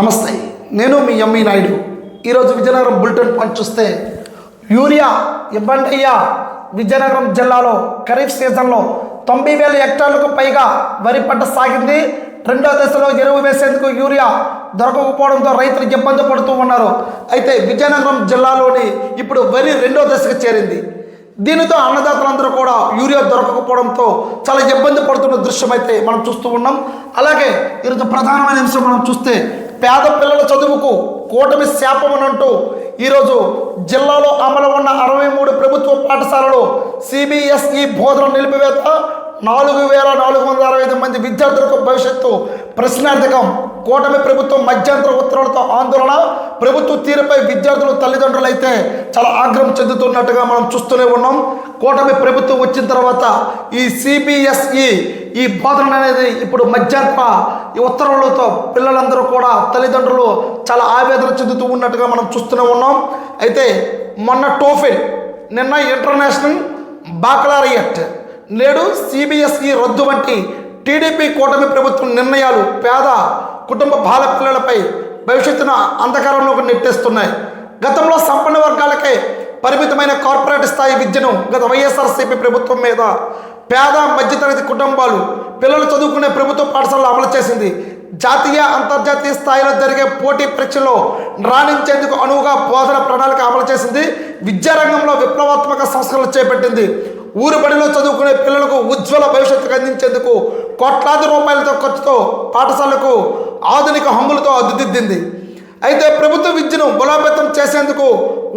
నమస్తే నేను మీ ఎంఈ నాయుడు. ఈరోజు విజయనగరం బులెటిన్ పాయింట్ చూస్తే యూరియా ఇవ్వండి అయ్యా విజయనగరం జిల్లాలో ఖరీఫ్ సీజన్లో తొంభై వేల హెక్టార్లకు పైగా వరి పంట సాగింది. రెండో దశలో ఎరువు వేసేందుకు యూరియా దొరకకపోవడంతో రైతులు ఇబ్బంది పడుతూ ఉన్నారు. అయితే విజయనగరం జిల్లాలోని ఇప్పుడు వరి రెండో దశకు చేరింది. దీనితో అన్నదాతలందరూ కూడా యూరియా దొరకకపోవడంతో చాలా ఇబ్బంది పడుతున్న దృశ్యం అయితే మనం చూస్తూ ఉన్నాం. అలాగే ఈరోజు ప్రధానమైన అంశం మనం చూస్తే పేద పిల్లల చదువుకు కూటమి శాపమనంటూ ఈరోజు జిల్లాలో అమలు ఉన్న అరవై మూడు ప్రభుత్వ పాఠశాలలో సిబిఎస్ఈ బోధన నిలిపివేత నాలుగు వేల నాలుగు వందల అరవై ఐదు మంది విద్యార్థులకు భవిష్యత్తు ప్రశ్నార్థకం. కూటమి ప్రభుత్వం మధ్యంతర ఉత్తర్వులతో ఆందోళన. ప్రభుత్వ తీరుపై విద్యార్థులు తల్లిదండ్రులు అయితే చాలా ఆగ్రహం చెందుతున్నట్టుగా మనం చూస్తూనే ఉన్నాం. కూటమి ప్రభుత్వం వచ్చిన తర్వాత ఈ సిబిఎస్ఈ ఈ బోధన అనేది ఇప్పుడు మధ్యంతర ఈ ఉత్తర్వులతో పిల్లలందరూ కూడా తల్లిదండ్రులు చాలా ఆవేదన చెందుతూ ఉన్నట్టుగా మనం చూస్తూనే ఉన్నాం. అయితే మొన్న టోఫిల్ నిన్న ఇంటర్నేషనల్ బాకలారియట్ నేడు సిబిఎస్ఈ రద్దు వంటి టీడీపీ కూటమి ప్రభుత్వం నిర్ణయాలు పేద కుటుంబ బాలపిల్లలపై భవిష్యత్తున భవిష్యత్తును అంధకారంలోకి నెట్టేస్తున్నాయి. గతంలో సంపన్న వర్గాలకే పరిమితమైన కార్పొరేట్ స్థాయి విద్యను గత వైఎస్ఆర్సీపీ ప్రభుత్వం మీద పేద మధ్యతరగతి కుటుంబాలు పిల్లలు చదువుకునే ప్రభుత్వ పాఠశాలలు అమలు చేసింది. జాతీయ అంతర్జాతీయ స్థాయిలో జరిగే పోటీ పరీక్షల్లో రాణించేందుకు అనువుగా బోధన ప్రణాళిక అమలు చేసింది. విద్యారంగంలో విప్లవాత్మక సంస్కరణలు చేపట్టింది. ఊరు బడిలో చదువుకునే పిల్లలకు ఉజ్వల భవిష్యత్తు అందించేందుకు కోట్లాది రూపాయలతో ఖర్చుతో పాఠశాలకు ఆధునిక హంగులతో అద్దుదిద్దింది. అయితే ప్రభుత్వ విద్యను బలోపేతం చేసేందుకు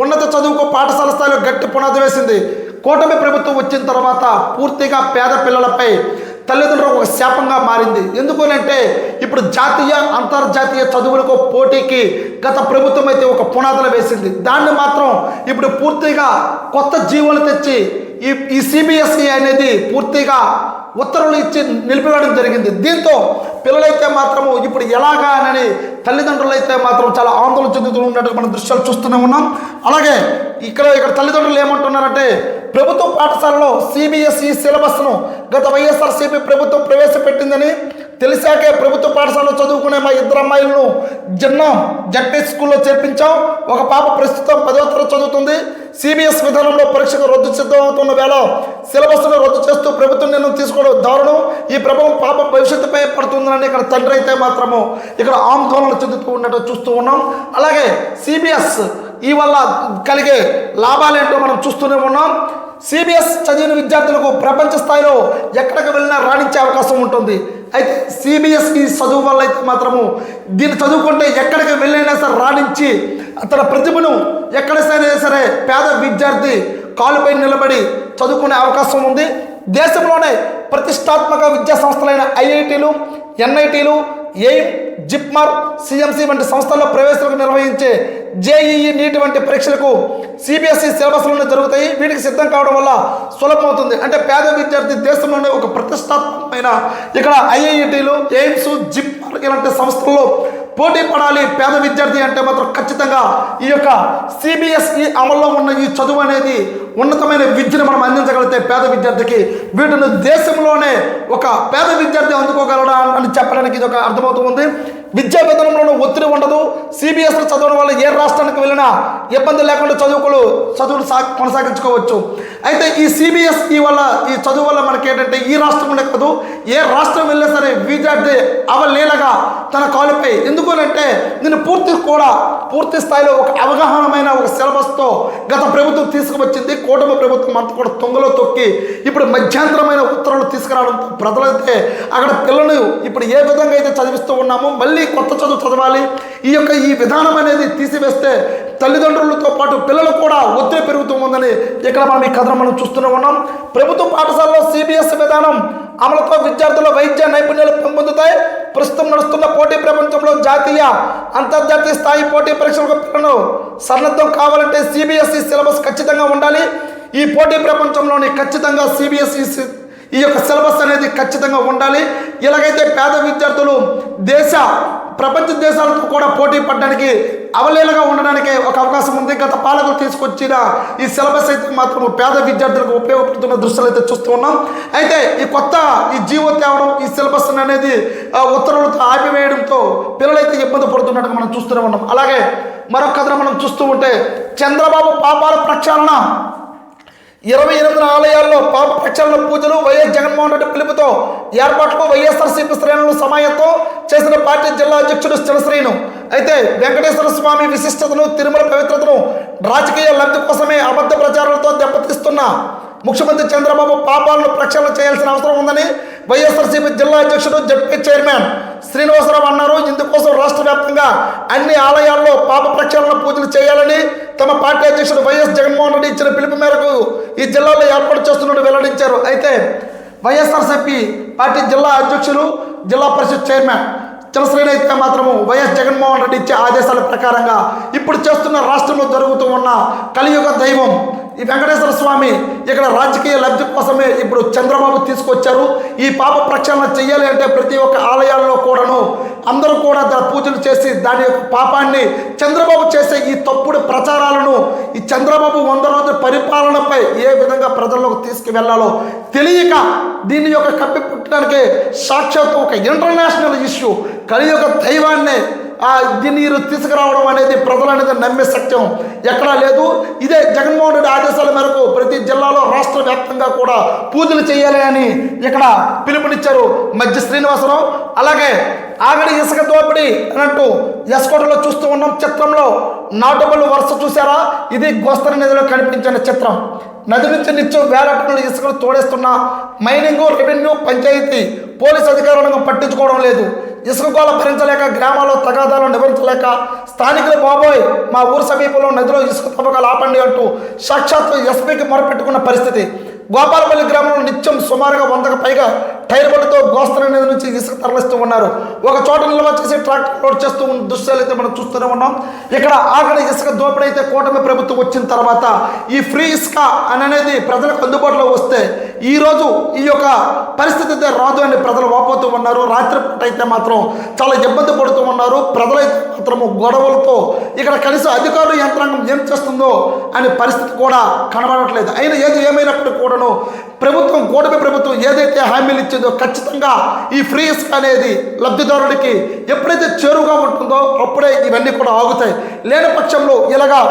ఉన్నత చదువుకు పాఠశాల స్థాయిలో గట్టి పునాది వేసింది. కూటమి ప్రభుత్వం వచ్చిన తర్వాత పూర్తిగా పేద పిల్లలపై తల్లిదండ్రులకు ఒక శాపంగా మారింది. ఎందుకనంటే ఇప్పుడు జాతీయ అంతర్జాతీయ చదువులకు పోటీకి గత ప్రభుత్వం అయితే ఒక పునాదులు వేసింది. దాన్ని మాత్రం ఇప్పుడు పూర్తిగా కొత్త జీవులు తెచ్చి ఈ ఈ సిబిఎస్ఈ అనేది పూర్తిగా ఉత్తర్వులు ఇచ్చి నిలిపివేయడం జరిగింది. దీంతో పిల్లలైతే మాత్రము ఇప్పుడు ఎలాగా అని తల్లిదండ్రులు అయితే మాత్రం చాలా ఆందోళన చెందుతూ ఉన్నట్టు మనం దృశ్యాలు చూస్తూనే ఉన్నాం. అలాగే ఇక్కడ ఇక్కడ తల్లిదండ్రులు ఏమంటున్నారంటే ప్రభుత్వ పాఠశాలలో సిబిఎస్ఈ సిలబస్ను గత వైఎస్ఆర్సీపీ ప్రభుత్వం ప్రవేశపెట్టిందని తెలిసాకే ప్రభుత్వ పాఠశాలలో చదువుకునే మా ఇద్దరు అమ్మాయిలను జిన్నాం జడ్పీ స్కూల్లో చేర్పించాం. ఒక పాప ప్రస్తుతం పదవ తరగతి చదువుతుంది. సిబిఎస్ విధానంలో పరీక్షకు రద్దు సిద్ధమవుతున్న వేళ సిలబస్ను రద్దు చేస్తూ ప్రభుత్వం నిర్ణయం తీసుకోవడం దారుణం. ఈ ప్రభావం పాప భవిష్యత్తుపై పడుతుందని ఇక్కడ తండ్రి అయితే మాత్రము ఇక్కడ ఆందోళన చెందుతూ ఉన్నట్టు చూస్తూ ఉన్నాం. అలాగే సిబిఎస్ ఈ వల్ల కలిగే లాభాలేంటో మనం చూస్తూనే ఉన్నాం. సిబిఎస్ చదివిన విద్యార్థులకు ప్రపంచ స్థాయిలో ఎక్కడికి వెళ్ళినా రాణించే అవకాశం ఉంటుంది. అయితే సిబిఎస్ఈ చదువు వల్ల అయితే మాత్రము దీన్ని చదువుకుంటే ఎక్కడికి వెళ్ళైనా సరే రాణించి తన ప్రతిభను ఎక్కడ సరే సరే పేద విద్యార్థి కాలుపై నిలబడి చదువుకునే అవకాశం ఉంది. దేశంలోనే ప్రతిష్టాత్మక విద్యా సంస్థలైన ఐఐటీలు ఎన్ఐటీలు ఎయిమ్ జిప్మర్ సిఎంసి వంటి సంస్థల్లో ప్రవేశాలకు నిర్వహించే జేఈఈ నీటి వంటి పరీక్షలకు సిబిఎస్ఈ సిలబస్లోనే జరుగుతాయి. వీటికి సిద్ధం కావడం వల్ల సులభమవుతుంది. అంటే పేద విద్యార్థి దేశంలోనే ఒక ప్రతిష్టాత్మకమైన ఇక్కడ ఐఐటీలు ఎయిమ్స్ జిప్మర్ ఇలాంటి సంస్థల్లో పోటీ పడాలి పేద విద్యార్థి అంటే మాత్రం ఖచ్చితంగా ఈ యొక్క సిబిఎస్ఈ అమల్లో ఉన్న ఈ చదువు అనేది ఉన్నతమైన విద్యను మనం అందించగలిగితే పేద విద్యార్థికి వీటిని దేశంలోనే ఒక పేద విద్యార్థి అందుకోగలడా అని చెప్పడానికి ఇది ఒక అర్థమవుతుంది. విద్యా విధానంలోనూ ఒత్తిడి ఉండదు. సిబిఎస్ఈ చదవడం వల్ల ఏ రాష్ట్రానికి వెళ్ళినా ఇబ్బంది లేకుండా చదువుకులు చదువులు సా కొనసాగించుకోవచ్చు. అయితే ఈ సిబిఎస్ఈ వల్ల ఈ చదువు వల్ల మనకి ఏంటంటే ఈ రాష్ట్రం కాదు ఏ రాష్ట్రం వెళ్ళినా సరే విద్యార్థి అవలీలగా తన కాలుపై ఎందుకు ఎందుకనంటే నేను పూర్తి కూడా పూర్తి స్థాయిలో ఒక అవగాహనమైన ఒక సిలబస్తో గత ప్రభుత్వం తీసుకువచ్చింది. కూటమి ప్రభుత్వం అంతా కూడా తొంగలో తొక్కి ఇప్పుడు మధ్యాంతరమైన ఉత్తర్వులు తీసుకురావడంతో ప్రజలైతే అక్కడ పిల్లలు ఇప్పుడు ఏ విధంగా అయితే చదివిస్తూ ఉన్నామో మళ్ళీ కొత్త చదువు చదవాలి. ఈ యొక్క ఈ విధానం అనేది తీసివేస్తే తల్లిదండ్రులతో పాటు పిల్లలు కూడా ఒత్తిడి పెరుగుతూ ఉందని ఇక్కడ మనం ఈ కథను మనం చూస్తూనే ఉన్నాం. ప్రభుత్వ పాఠశాలలో సిబిఎస్ విధానం అమలుతో విద్యార్థుల వైద్య నైపుణ్యాలు పెంపొందుతాయి. ప్రస్తుతం నడుస్తున్న పోటీ ప్రపంచంలో జాతీయ అంతర్జాతీయ స్థాయి పోటీ పరీక్షలకు సన్నద్ధం కావాలంటే సిబిఎస్ఈ సిలబస్ ఖచ్చితంగా ఉండాలి. ఈ పోటీ ప్రపంచంలోని ఖచ్చితంగా సిబిఎస్ఈ ఈ యొక్క సిలబస్ అనేది ఖచ్చితంగా ఉండాలి. ఇలాగైతే పేద విద్యార్థులు దేశ ప్రపంచ దేశాలతో కూడా పోటీ పడడానికి అవలీలగా ఉండడానికి ఒక అవకాశం ఉంది. గత పాలకులు తీసుకొచ్చిన ఈ సిలబస్ అయితే మాత్రం పేద విద్యార్థులకు ఉపయోగపడుతున్న దృశ్యాలు అయితే చూస్తూ ఉన్నాం. అయితే ఈ కొత్త ఈ జీవో తేవడం ఈ సిలబస్ అనేది ఆ, ఉత్తర్వులతో ఆపివేయడంతో పిల్లలైతే ఇబ్బంది పడుతున్నట్టు మనం చూస్తూనే ఉన్నాం. అలాగే మరొక కథను మనం చూస్తూ ఉంటే చంద్రబాబు పాపాల ప్రక్షాళన ఇరవై ఎనిమిది ఆలయాల్లో పాప ప్రక్షాళన పూజలు వైఎస్ జగన్మోహన్ రెడ్డి పిలుపుతో ఏర్పాట్లు వైఎస్ఆర్సీపీ శ్రేణులు సమాయంతో చేసిన పార్టీ జిల్లా అధ్యక్షుడు చిరశ్రీను. అయితే వెంకటేశ్వర స్వామి విశిష్టతను తిరుమల పవిత్రతను రాజకీయ లబ్ధి కోసమే అబద్ధ ప్రచారాలతో దెబ్బతీస్తున్న ముఖ్యమంత్రి చంద్రబాబు పాపాలను ప్రక్షాళన చేయాల్సిన అవసరం ఉందని వైఎస్ఆర్సీపీ జిల్లా అధ్యక్షుడు జడ్పీ చైర్మన్ శ్రీనివాసరావు అన్నారు. ఇందుకోసం రాష్ట్ర వ్యాప్తంగా అన్ని ఆలయాల్లో పాప ప్రక్షాళన పూజలు చేయాలని తమ పార్టీ అధ్యక్షుడు వైఎస్ జగన్మోహన్ రెడ్డి ఇచ్చిన పిలుపు మేరకు ఈ జిల్లాలో ఏర్పాటు చేస్తున్నట్టు వెల్లడించారు. అయితే వైఎస్ఆర్సీపీ పార్టీ జిల్లా అధ్యక్షులు జిల్లా పరిషత్ చైర్మన్ చిరశ్రేణి అయితే మాత్రము వైఎస్ జగన్మోహన్ రెడ్డి ఇచ్చే ఆదేశాల ప్రకారంగా ఇప్పుడు చేస్తున్న రాష్ట్రంలో జరుగుతూ ఉన్న కలియుగ దైవం ఈ వెంకటేశ్వర స్వామి ఇక్కడ రాజకీయ లబ్ధి కోసమే ఇప్పుడు చంద్రబాబు తీసుకొచ్చారు. ఈ పాప ప్రక్షాళన చెయ్యాలి అంటే ప్రతి ఒక్క ఆలయాల్లో కూడాను అందరూ కూడా దాని పూజలు చేసి దాని యొక్క పాపాన్ని చంద్రబాబు చేసే ఈ తప్పుడు ప్రచారాలను ఈ చంద్రబాబు వంద రోజుల పరిపాలనపై ఏ విధంగా ప్రజల్లోకి తీసుకువెళ్ళాలో తెలియక దీని యొక్క కప్పి పుట్టడానికి ఒక ఇంటర్నేషనల్ ఇష్యూ. కలియుగ దైవాన్ని ఆ దీన్ని నీరు తీసుకురావడం అనేది ప్రజలు అనేది నమ్మే సత్యం. ఎక్కడా లేదు. ఇదే జగన్మోహన్ రెడ్డి ఆదేశాల మేరకు ప్రతి జిల్లాలో రాష్ట్ర వ్యాప్తంగా కూడా పూజలు చేయాలి అని ఇక్కడ పిలుపునిచ్చారు మధ్య శ్రీనివాసరావు. అలాగే ఆగడి ఇసుక దోపిడీ అని అంటూ ఎస్కోటలో చూస్తూ ఉన్నాం చిత్రంలో. నాటుబళ్ళు వరుస చూసారా ఇది గోస్తర నదిలో కనిపించిన చిత్రం. నది నుంచి నిత్యం వేల టన్నుల ఇసుకలు తోడేస్తున్న మైనింగ్ రెవెన్యూ పంచాయతీ పోలీస్ అధికారులను పట్టించుకోవడం లేదు. ఇసుక గోళ భరించలేక గ్రామాల్లో తగాదాలు నివారించలేక స్థానికులు బాబోయ్ మా ఊరు సమీపంలో నదిలో ఇసుక తవ్వకాలు ఆపండి అంటూ సాక్షాత్తు ఎస్పీకి మొరపెట్టుకున్న పరిస్థితి. గోపాలపల్లి గ్రామంలో నిత్యం సుమారుగా వందకు పైగా టైర్ బండ్లతో గోస్తల నది నుంచి ఇసుక తరలిస్తూ ఉన్నారు. ఒక చోట నిల్వ చేసి ట్రాక్టర్ లోడ్ చేస్తూ ఉన్న దృశ్యాలు అయితే మనం చూస్తూనే ఉన్నాం. ఇక్కడ ఆఖరి ఇసుక దోపిడీ అయితే కూటమి ప్రభుత్వం వచ్చిన తర్వాత ఈ ఫ్రీ ఇసుక అని అనేది ప్రజలకు అందుబాటులో వస్తే ఈ రోజు ఈ యొక్క పరిస్థితి అయితే రాదు అని ప్రజలు వాపోతూ ఉన్నారు. రాత్రిపూట అయితే మాత్రం చాలా ఇబ్బంది పడుతూ ఉన్నారు. ప్రజలైతే మాత్రము గొడవలతో ఇక్కడ కనీసం అధికారులు యంత్రాంగం ఏం చేస్తుందో అనే పరిస్థితి కూడా కనబడట్లేదు. అయినా ఏది ఏమైనప్పటికీ కూడాను ప్రభుత్వం కూటమి ప్రభుత్వం ఏదైతే హామీలు ఇచ్చిందో ఖచ్చితంగా ఈ ఫ్రీ ఇసుక అనేది లబ్ధిదారుడికి ఎప్పుడైతే చేరువుగా ఉంటుందో అప్పుడే ఇవన్నీ కూడా ఆగుతాయి. లేని పక్షంలో ఇలాగా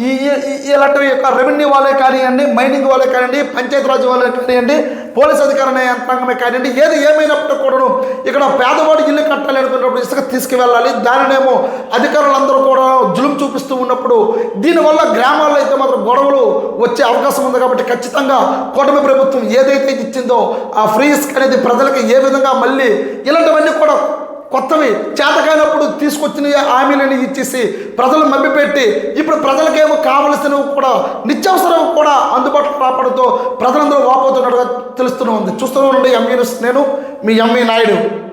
ఈ ఈ- ఇలాంటివి యొక్క రెవెన్యూ వాళ్ళే కానివ్వండి మైనింగ్ వాళ్ళే కానివ్వండి పంచాయతీరాజ్ వాళ్ళే కానివ్వండి పోలీస్ అధికారుల యంత్రాంగమే కానివ్వండి ఏది ఏమైనప్పటికీ కూడాను ఇక్కడ పేదవాడు ఇల్లు కట్టాలి అనుకున్నప్పుడు ఇసుక తీసుకువెళ్ళాలి. దానినేమో అధికారులందరూ కూడా జులుం చూపిస్తూ ఉన్నప్పుడు దీనివల్ల గ్రామాల్లో అయితే మాత్రం గొడవలు వచ్చే అవకాశం ఉంది కాబట్టి ఖచ్చితంగా కూటమి ప్రభుత్వం ఏదైతే ఇచ్చిందో ఆ ఫ్రీ ఇసుక అనేది ప్రజలకు ఏ విధంగా మళ్ళీ ఇలాంటివన్నీ కొత్తవి చేతకానప్పుడు తీసుకొచ్చిన హామీలని ఇచ్చేసి ప్రజలు మభ్యపెట్టి ఇప్పుడు ప్రజలకేమో కావలసినవి కూడా నిత్యావసరం కూడా అందుబాటులో రాపడంతో ప్రజలందరూ వాపోతున్నట్టుగా తెలుస్తూనే ఉంది. చూస్తూనే ఉండే ఎంఈ నేను మీ ఎంఈ నాయుడు.